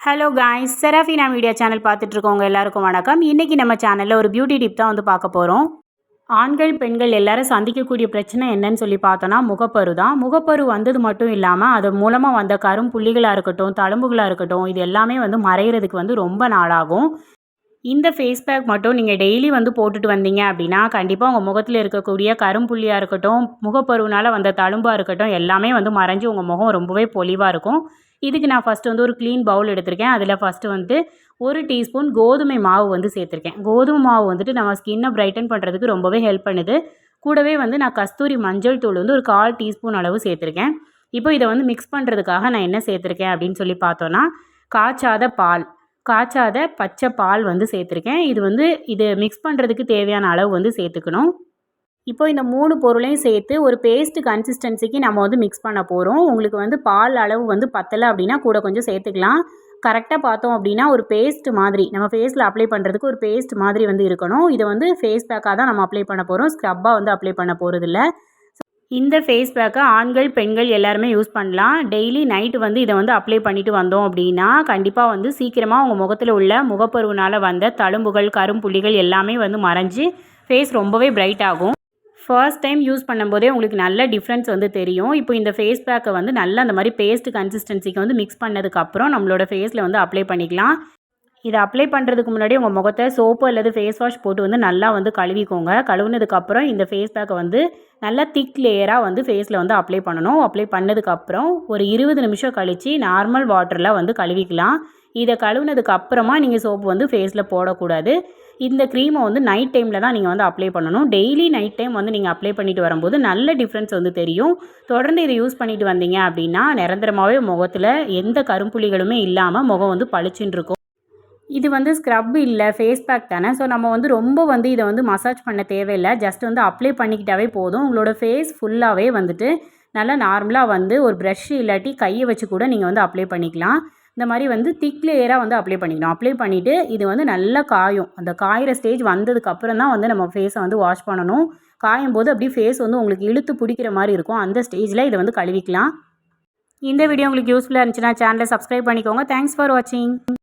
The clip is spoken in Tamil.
Hello guys Serafina media channel பார்த்துட்ருக்கோங்க எல்லாருக்கும் வணக்கம். இன்றைக்கி நம்ம சேனலில் ஒரு பியூட்டி டிப் தான் வந்து பார்க்க போகிறோம் ஆண்கள் பெண்கள் எல்லாரும் சந்திக்கக்கூடிய பிரச்சனை என்னன்னு சொல்லி பார்த்தோன்னா முகப்பரு தான். முகப்பரு வந்தது மட்டும் இல்லாமல் அது மூலமாக வந்த கரும்புள்ளிகளாக இருக்கட்டும் தழும்புகளாக இருக்கட்டும் இது எல்லாமே வந்து மறைகிறதுக்கு வந்து ரொம்ப நாளாகும். இந்த ஃபேஸ் பேக் மட்டும் நீங்கள் டெய்லி வந்து போட்டுட்டு வந்தீங்க அப்படின்னா கண்டிப்பாக உங்கள் முகத்தில் இருக்கக்கூடிய கரும்புள்ளியாக இருக்கட்டும் முகப்பருவினால் வந்த தழும்பாக இருக்கட்டும் எல்லாமே வந்து மறைஞ்சு உங்கள் முகம் ரொம்பவே பொலிவாக இருக்கும். இதுக்கு நான் ஃபஸ்ட்டு வந்து ஒரு க்ளீன் பவுல் எடுத்திருக்கேன். அதில் ஃபஸ்ட்டு வந்து ஒரு டீஸ்பூன் கோதுமை மாவு வந்து சேர்த்துருக்கேன். கோதுமை மாவு வந்துட்டு நம்ம ஸ்கின்னை பிரைட்டன் பண்ணுறதுக்கு ரொம்பவே ஹெல்ப் பண்ணுது. கூடவே வந்து நான் கஸ்தூரி மஞ்சள் தூள் வந்து ஒரு கால் டீஸ்பூன் அளவு சேர்த்துருக்கேன். இப்போ இதை வந்து மிக்ஸ் பண்ணுறதுக்காக நான் என்ன சேர்த்துருக்கேன் அப்படின்னு சொல்லி பார்த்தோன்னா காய்ச்சாத பால் காய்ச்சாத பச்சை பால் வந்து சேர்த்துருக்கேன். இது வந்து இது மிக்ஸ் பண்ணுறதுக்கு தேவையான அளவு வந்து சேர்த்துக்கணும். இப்போ இந்த மூணு பொருளையும் சேர்த்து ஒரு பேஸ்ட் கன்சிஸ்டன்சிக்கு நம்ம வந்து மிக்ஸ் பண்ண போகிறோம் உங்களுக்கு வந்து பால் அளவு வந்து பத்தலை அப்படின்னா கூட கொஞ்சம் சேர்த்துக்கலாம். கரெக்டாக பார்த்தோம் அப்படின்னா ஒரு பேஸ்ட் மாதிரி நம்ம ஃபேஸில் அப்ளை பண்ணுறதுக்கு ஒரு பேஸ்ட் மாதிரி வந்து இருக்கணும். இதை வந்து ஃபேஸ் பேக்காக தான் நம்ம அப்ளை பண்ண போகிறோம் ஸ்க்ரப்பாக வந்து அப்ளை பண்ண போகிறதில்ல இந்த ஃபேஸ் பேக்கை ஆண்கள் பெண்கள் எல்லாருமே யூஸ் பண்ணலாம். டெய்லி நைட்டு வந்து இதை வந்து அப்ளை பண்ணிட்டு வந்தோம் அப்படின்னா கண்டிப்பாக வந்து சீக்கிரமாக உங்கள் முகத்தில் உள்ள முகப்பருவினால் வந்த தழும்புகள் கரும்புள்ளிகள் எல்லாமே வந்து மறைஞ்சு ஃபேஸ் ரொம்பவே பிரைட் ஆகும். ஃபர்ஸ்ட் டைம் யூஸ் பண்ணும்போதே உங்களுக்கு நல்ல டிஃப்ரென்ஸ் வந்து தெரியும். இப்போ இந்த ஃபேஸ் பேக்கை வந்து நல்லா அந்த மாதிரி பேஸ்ட் கன்சிஸ்டன்சிக்கு வந்து மிக்ஸ் பண்ணதுக்கப்புறம் நம்மளோட ஃபேஸில் வந்து அப்ளை பண்ணிக்கலாம். இதை அப்ளை பண்ணுறதுக்கு முன்னாடி உங்கள் முகத்தை சோப்பு அல்லது ஃபேஸ் வாஷ் போட்டு வந்து நல்லா வந்து கழுவிக்கோங்க. கழுவுனதுக்கப்புறம் இந்த ஃபேஸ் பேக்கை வந்து நல்லா திக் லேயராக வந்து ஃபேஸில் வந்து அப்ளை பண்ணணும். அப்ளை பண்ணதுக்கப்புறம் ஒரு இருபது நிமிஷம் கழித்து நார்மல் வாட்டரில் வந்து கழுவிக்கலாம். இதை கழுவுனதுக்கு அப்புறமா நீங்கள் சோப்பு வந்து ஃபேஸில் போடக்கூடாது. இந்த க்ரீமை வந்து நைட் டைமில் தான் நீங்கள் வந்து அப்ளை பண்ணணும். டெய்லி நைட் டைம் வந்து நீங்கள் அப்ளை பண்ணிட்டு வரும்போது நல்ல டிஃப்ரென்ஸ் வந்து தெரியும். தொடர்ந்து இதை யூஸ் பண்ணிட்டு வந்தீங்க அப்படின்னா நிரந்தரமாகவே முகத்தில் எந்த கரும்புள்ளிகளுமே இல்லாமல் முகம் வந்து பளிச்சுன்னு இருக்கும். இது வந்து ஸ்க்ரப் இல்லை ஃபேஸ் பேக் தானே. ஸோ நம்ம வந்து ரொம்ப வந்து இதை வந்து மசாஜ் பண்ண தேவையில்லை. ஜஸ்ட் வந்து அப்ளை பண்ணிக்கிட்டாவே போதும். உங்களோட ஃபேஸ் ஃபுல்லாகவே வந்துட்டு நல்லா நார்மலாக வந்து ஒரு ப்ரஷ் இல்லாட்டி கையை வச்சு கூட நீங்கள் வந்து அப்ளை பண்ணிக்கலாம். இந்த மாதிரி வந்து திக் லேயராக வந்து அப்ளை பண்ணிக்கணும். அப்ளை பண்ணிவிட்டு இது வந்து நல்லா காயும். அந்த காயிற ஸ்டேஜ் வந்ததுக்கப்புறம் தான் வந்து நம்ம ஃபேஸை வந்து வாஷ் பண்ணணும். காயும் போது அப்படியே ஃபேஸ் வந்து உங்களுக்கு இழுத்து பிடிக்கிற மாதிரி இருக்கும். அந்த ஸ்டேஜில் இதை வந்து கழுவிக்கலாம். இந்த வீடியோ உங்களுக்கு யூஸ்ஃபுல்லாக இருந்துச்சுன்னா சேனலை சப்ஸ்கிரைப் பண்ணிக்கோங்க. தேங்க்ஸ் ஃபார் வாட்சிங்